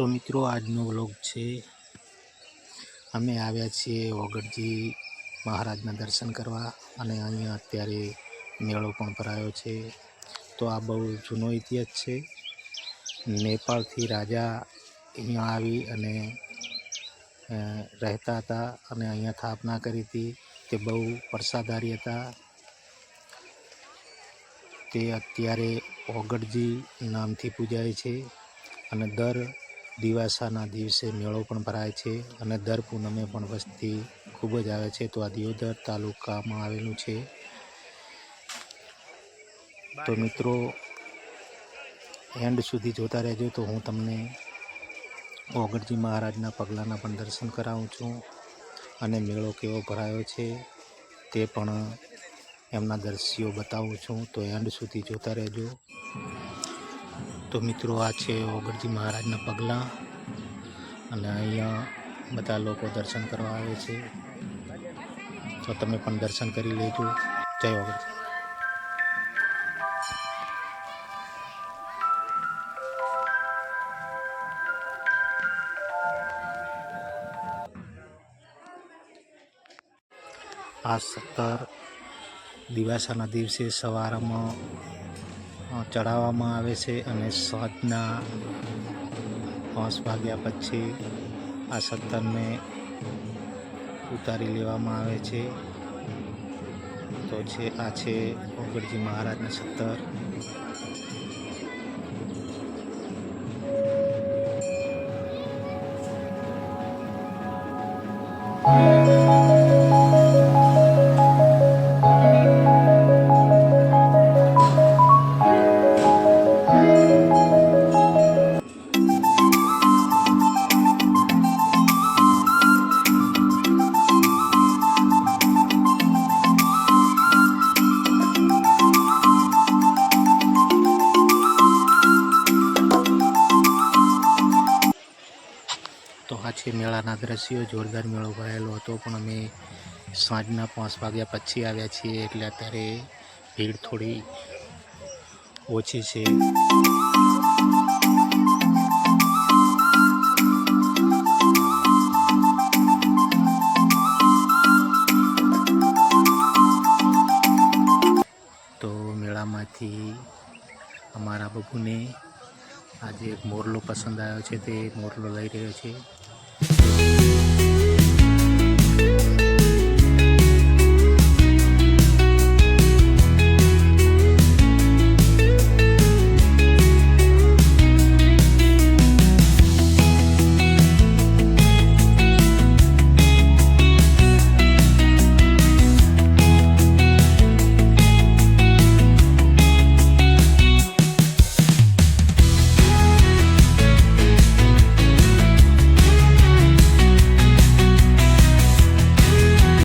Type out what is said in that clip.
તો મિત્રો, આજનો વ્લોગ છે. અમે આવ્યા છીએ ઓગળજી મહારાજના દર્શન કરવા અને અહીંયા અત્યારે મેળો પણ ભરાયો છે. તો આ બહુ જૂનો ઇતિહાસ છે. નેપાળથી રાજા અહીંયા આવી અને રહેતા હતા અને અહીંયા સ્થાપના કરી હતી. તે બહુ પ્રસાદારી હતા. તે અત્યારે ઓગડજી નામથી પૂજાય છે અને દર દિવાસાના દિવસે મેળો પણ ભરાય છે અને દર પૂનમે પણ વસ્તી ખૂબ જ આવે છે. તો આ દિયોદર તાલુકામાં આવેલું છે. તો મિત્રો, એન્ડ સુધી જોતા રહેજો. તો હું તમને ઓગળજી મહારાજના પગલાંના પણ દર્શન કરાવું છું અને મેળો કેવો ભરાયો છે તે પણ એમના દ્રશ્યો બતાવું છું. તો એન્ડ સુધી જોતા રહેજો. તો મિત્રો આ છે ઓગળજી મહારાજના પગલાં. અને અહીંયા બધા લોકો દર્શન કરવા આવે છે. તો તમે પણ દર્શન કરી લેજો. જય ઓગળજી આ સત્તર દિવાસાના દિવસે સવારમાં અ, ચડાવવામાં આવે છે અને સાંજના પાંચ વાગ્યા પછી આ સત્તરને ઉતારી લેવામાં આવે છે. તો છે આ છે ઓગળજી મહારાજના સત્તર. thank આ છે મેળાના દ્રશ્યો જોરદાર મેળો ભરાયેલો હતો, પણ અમે સાંજના પાંચ વાગ્યા પછી આવ્યા છીએ એટલે અત્યારે ભીડ થોડી ઓછી છે. તો મેળામાંથી અમારા બબુને આજે એક મોરલો પસંદ આવ્યો છે, તે મોરલો લઈ રહ્યો છે. Thank you.